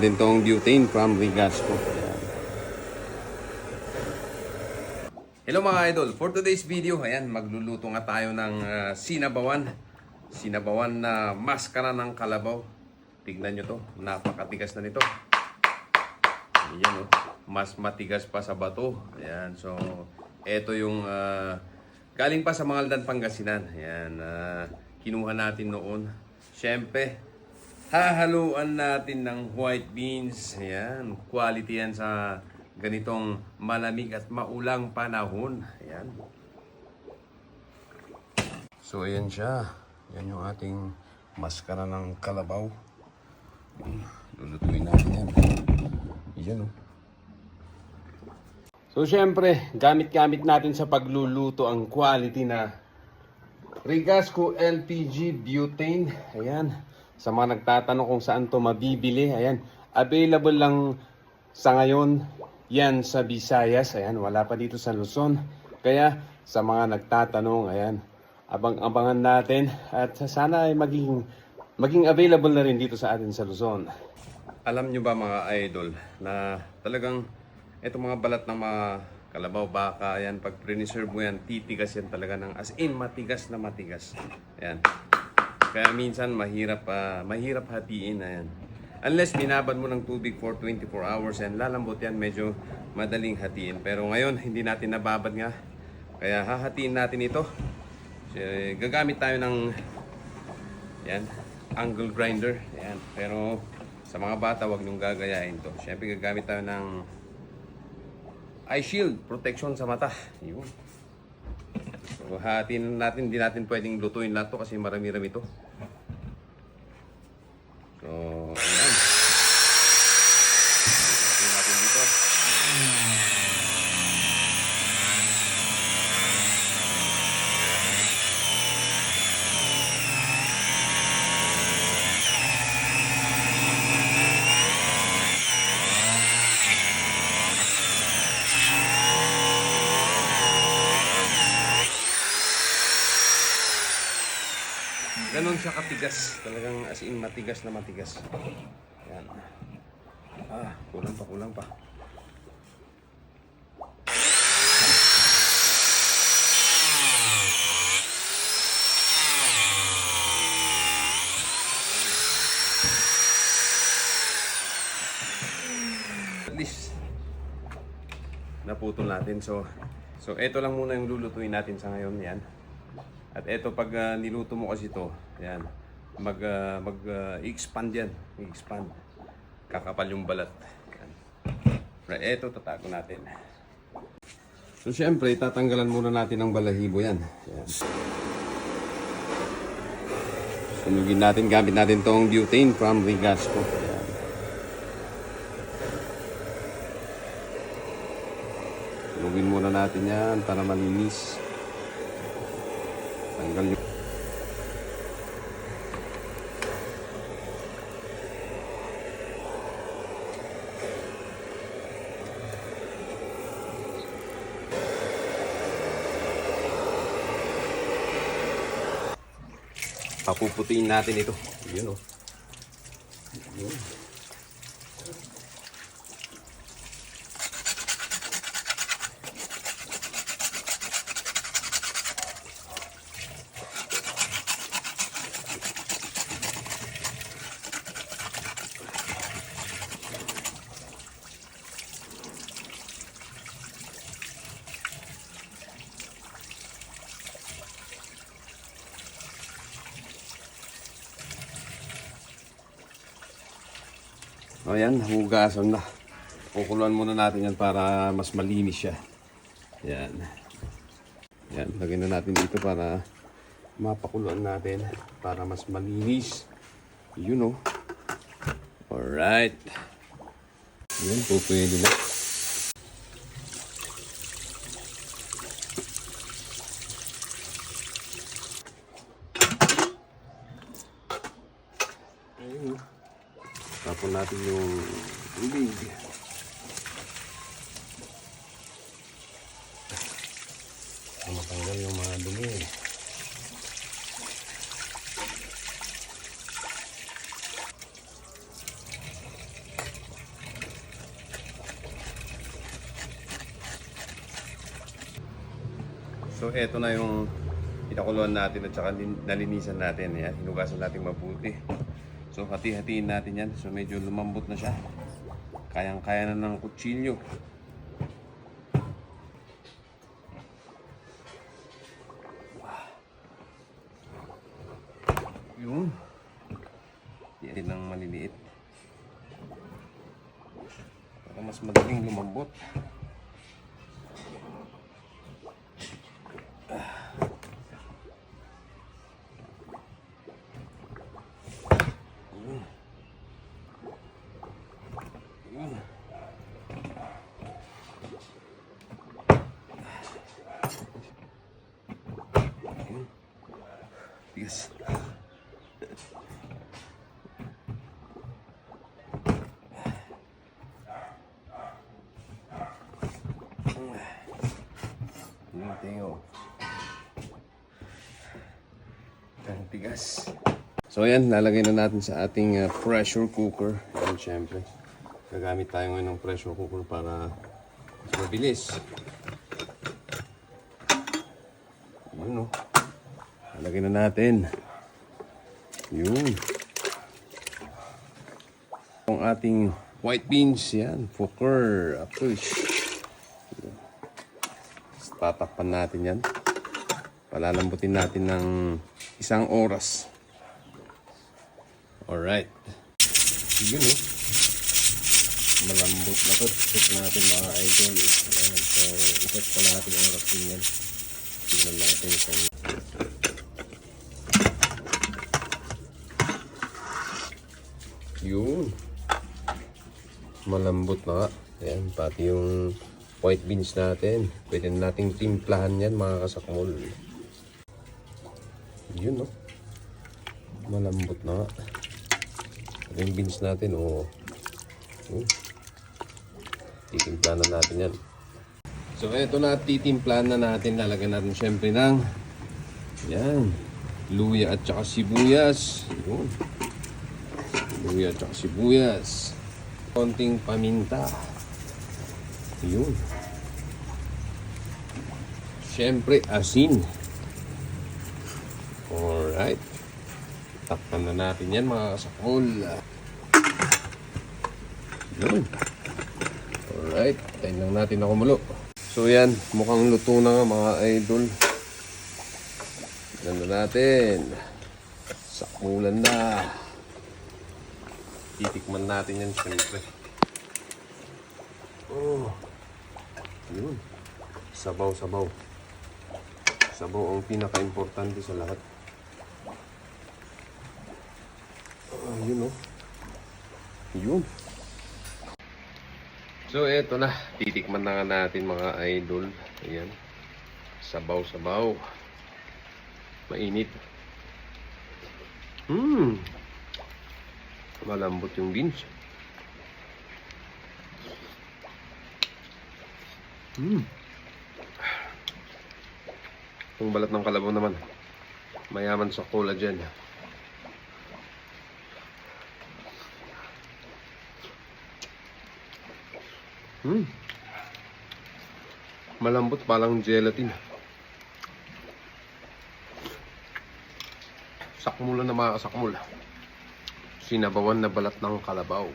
Din tong butane from Rigasco. Hello mga idol, for today's video, ayan, magluluto nga tayo ng ah, sinabawan. Sinabawan na maskara ng kalabaw. Tignan nyo to, napakatigas na nito. Ayan oh, mas matigas pa sa bato. Ayan, so eto yung ah, galing pa sa Mangaldan, Pangasinan. Ayan, ah, kinuha natin noon. Siyempre, hahaluan natin ng white beans. Ayan, quality yan sa ganitong malamig at maulang panahon. Ayan. So, ayan siya. Yan yung ating maskara ng kalabaw. Lulutuin natin yan. Yan oh. So, syempre, gamit-gamit natin sa pagluluto ang quality na Rigasco LPG butane. Ayan. Sa mga nagtatanong kung saan to mabibili, ayan. Available lang sa ngayon yan sa Visayas. Ayan, wala pa dito sa Luzon. Kaya sa mga nagtatanong, ayan, abang-abangan natin at sana ay maging maging available na rin dito sa atin sa Luzon. Alam nyo ba mga idol na talagang itong mga balat ng mga kalabaw, baka, ayan, pag preserve mo yan, titigas yan talaga ng as in matigas na matigas. Ayan. Kaya minsan mahirap ah, mahirap hatiin ayan. Unless binabad mo ng tubig for 24 hours and lalambot yan, medyo madaling hatiin. Pero ngayon, hindi natin nababad nga. Kaya hahatiin natin ito. Eh, Gagamit tayo ng yan, angle grinder. Yan. Pero sa mga bata, wag niyong gagayain to. Siyempre, gagamit tayo ng eye shield, protection sa mata. Yun. So, hatiin natin, hindi natin pwedeng lutuin lahat to kasi marami-rami to. So, ayan. Hatiin natin dito. Ganon siya katigas. Talagang as in matigas na matigas. Yan. Ah, kulang pa, kulang pa. At naputol natin. So, so ito lang muna yung lulutuin natin sa ngayon. Yan. At eto pag ah, niluto mo kasi ito, yan, mag ah, mag ah, expand yan, expand. Kakapal yung balat. Yan. Right, eto tatago natin. So syempre, tatanggalan muna natin ng balahibo yan. yan. Sunugin natin, gamit natin tong butane from Rigasco. Yan. Sunugin muna natin yan para malinis. Tanggal yung... Papuputiin natin ito. Yun o. Yun. O yan, hugasan na. Kukuluan muna natin yan para mas malinis siya. Yan. Yan, lagyan na natin dito para mapakuluan natin para mas malinis. Yun o. Alright. Yan, po pwede na. natin yung tubig. Ang matanggal yung mga dumi. So eto na yung pinakuluan natin at saka nalinisan natin. Yan, hinugasan natin mabuti. So, hati-hatiin natin yan. So, medyo lumambot na siya. Kayang-kaya na ng kutsilyo. Yun. Yan ng maliliit. Para mas madaling lumambot. Yung tingo. Ang. So ayan, lalagay na natin sa ating uh, pressure cooker. Ayan, syempre. Gagamit tayo ngayon ng pressure cooker para mas mabilis. Yun Lalagay na natin. Yun. Ang ating white beans, yan. Cooker. Push. Tatakpan natin yan. Palalambutin natin ng isang oras. Alright. Yun oh. Malambot na to. Check natin mga idol. Ayan. So, iset pa natin oras din yan. Tingnan natin kung Yun. Malambot na. Ayan, pati yung white beans natin. Pwede na nating timplahan yan mga kasakmol. Yun no. Malambot na nga. Yung beans natin, oo. Oh. Titimplahan na natin yan. So, eto na, titimplahan na natin. Lalagyan natin syempre ng yan. Luya at saka sibuyas. Yun. Luya at saka sibuyas. Konting paminta. Yun. Siyempre, asin. Alright. Takpan na natin yan mga kasakol. Yun. Alright. Tayo lang natin na kumulo. So yan, mukhang luto na nga mga idol. Yan na natin. Sakulan na. Titikman natin yan siyempre. Oh. Yun. Sabaw, sabaw. Sabaw ang pinaka-importante sa lahat. Ah, yun oh. Yun. So, eto na. Titikman na natin mga idol. Ayan. Sabaw, sabaw. Mainit. Hmm. Malambot yung beans. Hmm. Yung balat ng kalabaw naman. Mayaman sa collagen. Hmm. Malambot palang gelatin. Sakmulan na mga kasakmul. Sinabawan na balat ng kalabaw.